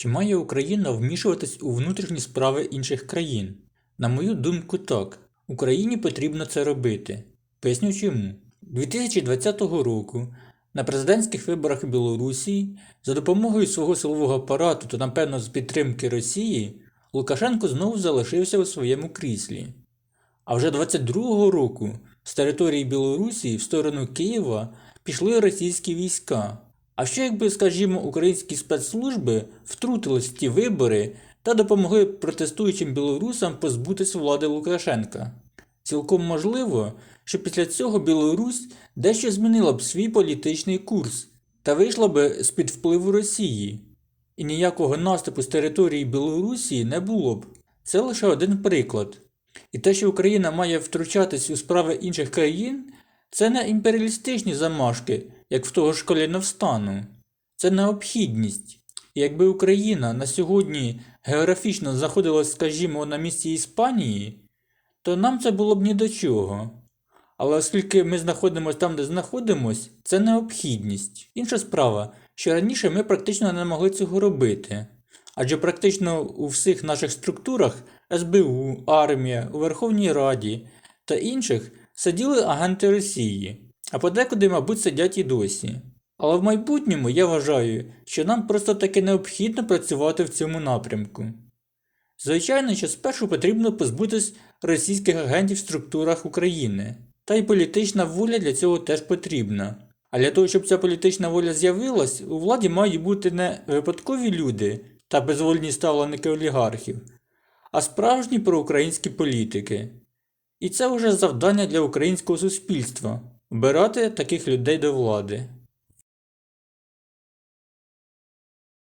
Чи має Україна вмішуватись у внутрішні справи інших країн? На мою думку, так. Україні потрібно це робити. Поясню чому. 2020 року на президентських виборах Білорусі за допомогою свого силового апарату та, напевно, з підтримки Росії Лукашенко знову залишився у своєму кріслі. А вже 22-го року з території Білорусі в сторону Києва пішли російські війська. А що якби, скажімо, українські спецслужби втрутились в ті вибори та допомогли протестуючим білорусам позбутися влади Лукашенка? Цілком можливо, що після цього Білорусь дещо змінила б свій політичний курс та вийшла б з-під впливу Росії. І ніякого наступу з території Білорусі не було б. Це лише один приклад. І те, що Україна має втручатись у справи інших країн, це не імперіалістичні замашки, як в того ж Коліновстану. Це необхідність. І якби Україна на сьогодні географічно знаходилась, скажімо, на місці Іспанії, то нам це було б ні до чого. Але оскільки ми знаходимося там, де знаходимось, це необхідність. Інша справа, що раніше ми практично не могли цього робити. Адже практично у всіх наших структурах СБУ, армія, у Верховній Раді та інших сиділи агенти Росії, а подекуди, мабуть, сидять і досі. Але в майбутньому я вважаю, що нам просто таки необхідно працювати в цьому напрямку. Звичайно, що спершу потрібно позбутись російських агентів в структурах України, та й політична воля для цього теж потрібна. А для того, щоб ця політична воля з'явилась, у владі мають бути не випадкові люди та безвольні ставленики олігархів, а справжні проукраїнські політики. І це вже завдання для українського суспільства обирати таких людей до влади.